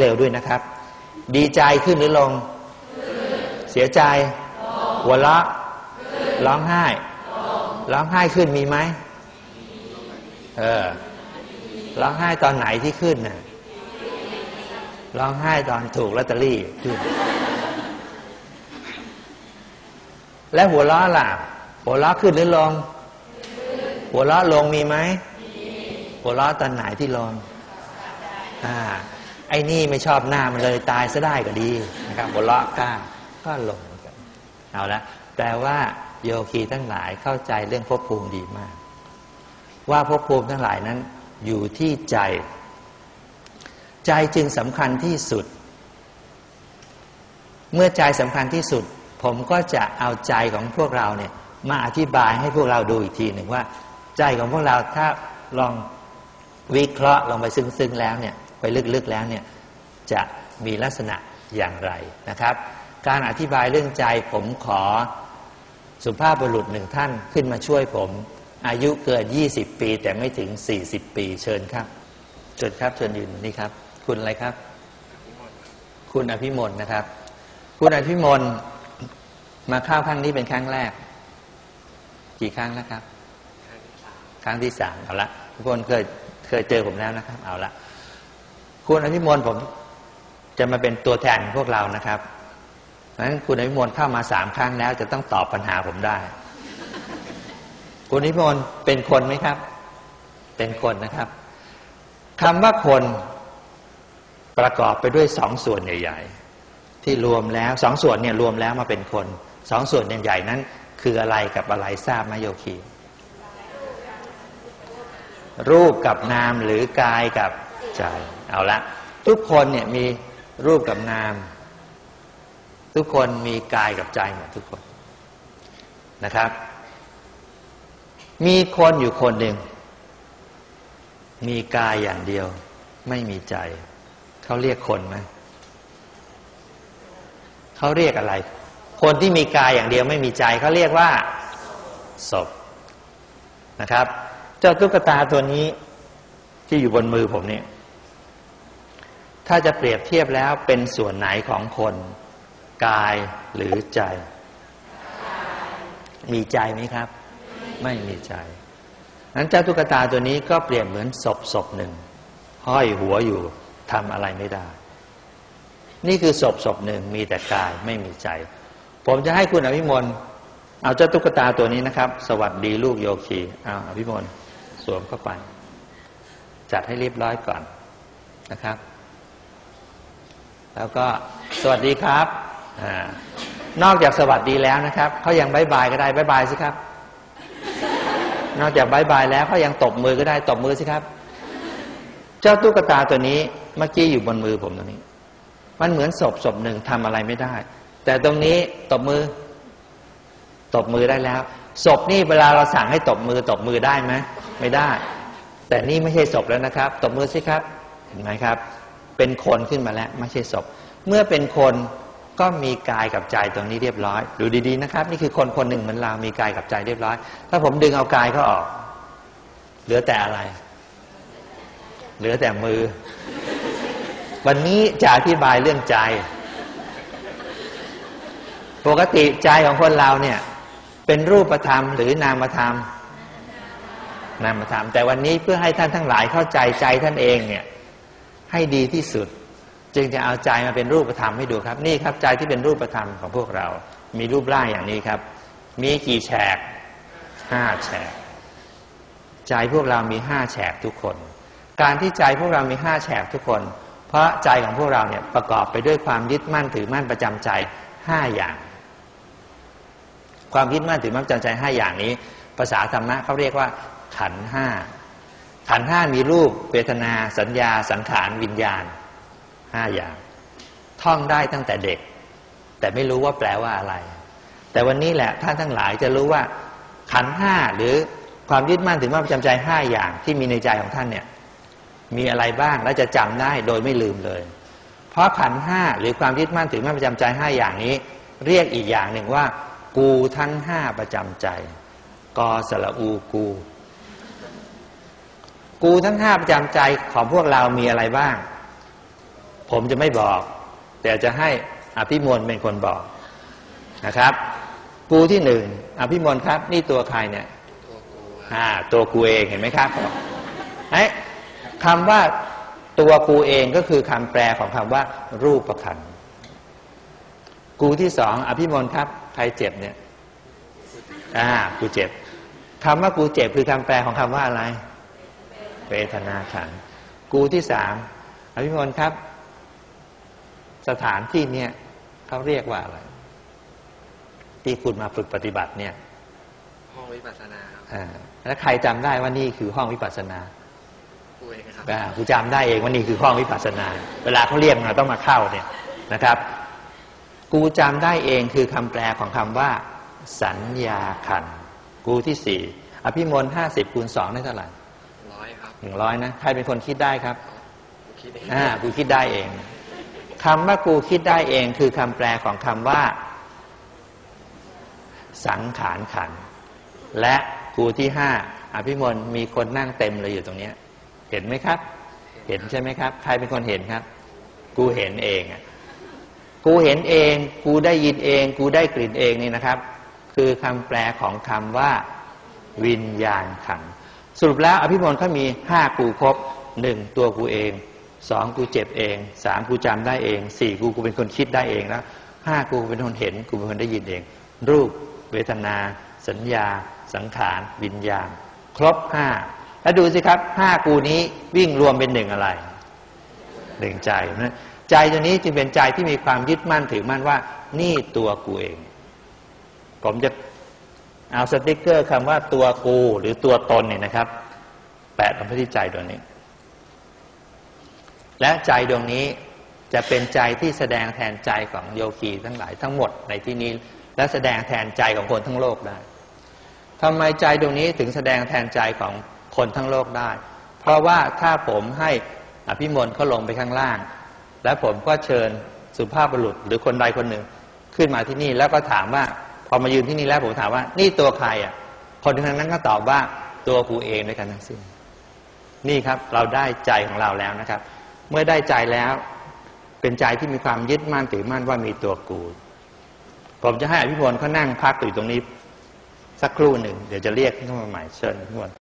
เร็วด้วยนะครับ ดีใจขึ้นหรือลง เสียใจ หัวเราะร้องไห้ ร้องไห้ขึ้นมีไหมเออร้องไห้ตอนไหนที่ขึ้นน่ะร้องไห้ตอนถูกลอตเตอรี่ขึ้น และหัวเราะล่ะ หัวเราะขึ้นหรือลง หัวเราะลงมีไหมหัวเราะตอนไหนที่ลงอ่า ไอ้นี่ไม่ชอบหน้ามันเลยตายซะได้ก็ดีนะครับหัวเราะกล้าก็ลงเอนกันเอาละแปลว่าโยคีทั้งหลายเข้าใจเรื่องภพภูมิดีมาก ว่าภพภูมิทั้งหลายนั้น อยู่ที่ใจ ใจจึงสำคัญที่สุด เมื่อใจสำคัญที่สุด ผมก็จะเอาใจของพวกเราเนี่ยมาอธิบายให้พวกเราดูอีกทีหนึ่งว่า ใจของพวกเราถ้าลองวิเคราะห์ลงไปซึ้งๆแล้วเนี่ย ไปลึกๆแล้วเนี่ยจะมีลักษณะอย่างไรนะครับ การอธิบายเรื่องใจผมขอสุภาพบุรุษหนึ่งท่านขึ้นมาช่วยผม อายุเกิน 20 ปี แต่ไม่ถึง 40 ปี เชิญครับ เชิญครับเชิญยืนนี่ครับ คุณอะไรครับ คุณอภิมนนะครับ คุณอภิมนมาเข้าครั้งนี้เป็นครั้งแรก กี่ครั้งแล้วครับ ครั้งที่สามเอาละทุกคนเคยเคยเจอผมแล้วนะครับ เอาละ คุณอภิมลผมจะมาเป็นตัวแทนพวกเรานะครับเพราะฉะนั้นคุณอภิมลเข้ามาสามครั้งแล้ว จะต้องตอบปัญหาผมได้ คุณอภิมลเป็นคนไหมครับ เป็นคนนะครับคำว่าคนประกอบไปด้วยสองส่วนใหญ่ ๆ ที่รวมแล้วสองส่วนเนี่ยรวมแล้วมาเป็นคนสองส่วนใหญ่ๆนั้น คืออะไรกับอะไรทราบไหมโยคีรูปกับนามหรือกายกับ ใจ เอาละ ทุกคนเนี่ยมีรูปกับนาม ทุกคนมีกายกับใจหมดทุกคนนะครับ มีคนอยู่คนหนึ่ง มีกายอย่างเดียว ไม่มีใจ เขาเรียกคนไหมเขาเรียกอะไร คนที่มีกายอย่างเดียวไม่มีใจเขาเรียกว่าศพนะครับ เจ้าตุ๊กตาตัวนี้ที่อยู่บนมือผมเนี่ย ถ้าจะเปรียบเทียบแล้วเป็นส่วนไหนของคน กายหรือใจ มีใจไหมครับ ไม่มีใจนั้นเจ้าตุ๊กตาตัวนี้ก็เปรียบเหมือนศพศพหนึ่ง ห้อยหัวอยู่ทำอะไรไม่ได้ นี่คือศพศพหนึ่งมีแต่กายไม่มีใจ ผมจะให้คุณอภิมลเอาเจ้าตุ๊กตาตัวนี้นะครับ สวัสดีลูกโยคีเอาอภิมลสวมเข้าไป จัดให้เรียบร้อยก่อนนะครับ แล้วก็สวัสดีครับอนอกจากสวัสดีแล้วนะครับเขายังบายบายก็ได้บายบายสิครับ นอกจากบายบายแล้วเขายังตบมือก็ได้ตบมือสิครับ เจ้าตุ๊กตาตัวนี้เมื่อกี้อยู่บนมือผมตรงนี้ มันเหมือนศพศพหนึ่งทำอะไรไม่ได้ แต่ตรงนี้ตบมือ ตบมือได้แล้วศพนี่เวลาเราสั่งให้ตบมือตบมือได้ไหมไม่ได้ แต่นี่ไม่ใช่ศพแล้วนะครับ ตบมือสิครับ เห็นไหมครับ เป็นคนขึ้นมาแล้ว ไม่ใช่ศพ เมื่อเป็นคนก็มีกายกับใจตรงนี้เรียบร้อยดูดีๆนะครับ นี่คือคนคนหนึ่งเหมือนเรามีกายกับใจเรียบร้อย ถ้าผมดึงเอากายเขาออก เหลือแต่อะไร เหลือแต่มือ วันนี้จะอธิบายเรื่องใจ ปกติใจของคนเราเนี่ย เป็นรูปธรรมหรือนามธรรมนามธรรมแต่วันนี้เพื่อให้ท่านทั้งหลายเข้าใจใจท่านเองเนี่ย ให้ดีที่สุด จึงจะเอาใจมาเป็นรูปธรรมให้ดูครับ นี่ครับใจที่เป็นรูปธรรมของพวกเรา มีรูปร่างอย่างนี้ครับ มีกี่แฉกห้าแฉก ใจพวกเรามีห้าแฉกทุกคน การที่ใจพวกเรามีห้าแฉกทุกคน เพราะใจของพวกเราเนี่ยประกอบไปด้วยความยึดมั่นถือมั่นประจำใจห้าอย่าง ความยึดมั่นถือมั่นประจำใจห้าอย่างนี้ ภาษาธรรมะเขาเรียกว่าขันห้า ขันห้ามีรูปเวทนาสัญญาสังขารวิญญาณห้าอย่าง ท่องได้ตั้งแต่เด็ก แต่ไม่รู้ว่าแปลว่าอะไร แต่วันนี้แหละท่านทั้งหลายจะรู้ว่า ขันห้าหรือความยึดมั่นถึงว่าประจำใจห้าอย่างที่มีในใจของท่านเนี่ยมีอะไรบ้างและจะจำได้โดยไม่ลืมเลย เพราะขันห้าหรือความยึดมั่นถึงมั่นประจำใจห้าอย่างนี้ เรียกอีกอย่างหนึ่งว่า กูทั้งห้าประจำใจกอสละอูกู กูทั้งห้าประจำใจของพวกเรามีอะไรบ้างผผมจะไม่บอก แต่จะให้อภิมนเป็นคนบอกนะครับ กูที่หนึ่งอภิมนครับ นี่ตัวใครเนี่ยตัวกูอ่าตัวกูเองเห็นไหมครับไอ้คำว่าตัวกูเองก็คือคำแปลของคำว่า รูปประคันธ์กูที่สองอภิมนครับ ใครเจ็บเนี่ย อ่า กูเจ็บคำว่ากูเจ็บคือคำแปลของคำว่าอะไร เวทนาขันธ์กูที่สามอภิมนครับ สถานที่เนี่ยเขาเรียกว่าอะไร ที่คุณมาฝึกปฏิบัติเนี่ย ห้องวิปัสสนาครับอ่าแล้วใครจำได้ว่านี่คือห้องวิปัสสนากูเองครับอ่ากูจำได้เองว่านี่คือห้องวิปัสสนา เวลาเขาเรียกมาต้องมาเข้าเนี่ยนะครับ กูจำได้เองคือคำแปลของคำว่า สัญญาขันธ์กูที่สี่อภิมนห้าสิบคูณสองได้เท่าไหร่ร้อยครับ หนึ่งร้อยนะใครเป็นคนคิดได้ครับกูคิดเองอ่ากูคิดได้เองคำว่ากูคิดได้เอง คือคำแปลของคำว่า สังขารขันธ์และกูที่ห้าอภิมนมีคนนั่งเต็มเลยอยู่ตรงเนี้ยเห็นไหมครับ เห็นใช่ไหมครับ ใครเป็นคนเห็นครับ กูเห็นเองอะกูเห็นเอง กูได้ยินเอง กูได้กลิ่นเองนี่นะครับ คือคำแปลของคำว่า วิญญาณขันธ์ สรุปแล้วอภิมนเขามีห้ากูครบหนึ่งตัวกูเองสองกูเจ็บเองสามกูจำได้เองสี่กูกูเป็นคนคิดได้เองแล้วห้ากูเป็นคนเห็นกูเป็นคนได้ยินเอง รูป เวทนา สัญญา สังขาร วิญญาณ ครบห้าแล้วดูสิครับห้ากูนี้วิ่งรวมเป็นหนึ่งอะไรหนึ่งใจนะใจตัวนี้จึงเป็นใจที่มีความยึดมั่นถือมั่นว่า นี่ตัวกูเอง ผมจะ เอาสติกเกอร์คำว่าตัวกูหรือตัวตนเนี่ยนะครับ แปะลงไปที่ใจดวงนี้ และใจดวงนี้จะเป็นใจที่แสดงแทนใจของโยคีทั้งหลายทั้งหมดในที่นี้ และแสดงแทนใจของคนทั้งโลกได้ทำไมใจดวงนี้ถึงแสดงแทนใจของคนทั้งโลกได้ เพราะว่าถ้าผมให้อภิมนเขาลงไปข้างล่าง และผมก็เชิญสุภาพบุรุษหรือคนใดคนหนึ่งขึ้นมาที่นี่แล้วก็ถามว่า อมายืนที่นี่แล้วผมถามว่า นี่ตัวใครอะ คนทั้งนั้นก็ตอบว่าตัวกูเองด้วยกันทั้งสิ้น นี่ครับเราได้ใจของเราแล้วนะครับ เมื่อได้ใจแล้วเป็นใจที่มีความยึดมั่นถือมั่นว่ามีตัวกู ผมจะให้อภิพลเขานั่งพักอยู่ตรงนี้ สักครู่หนึ่ง เดี๋ยวจะเรียกขึ้นมาใหม่เชิญอภิพล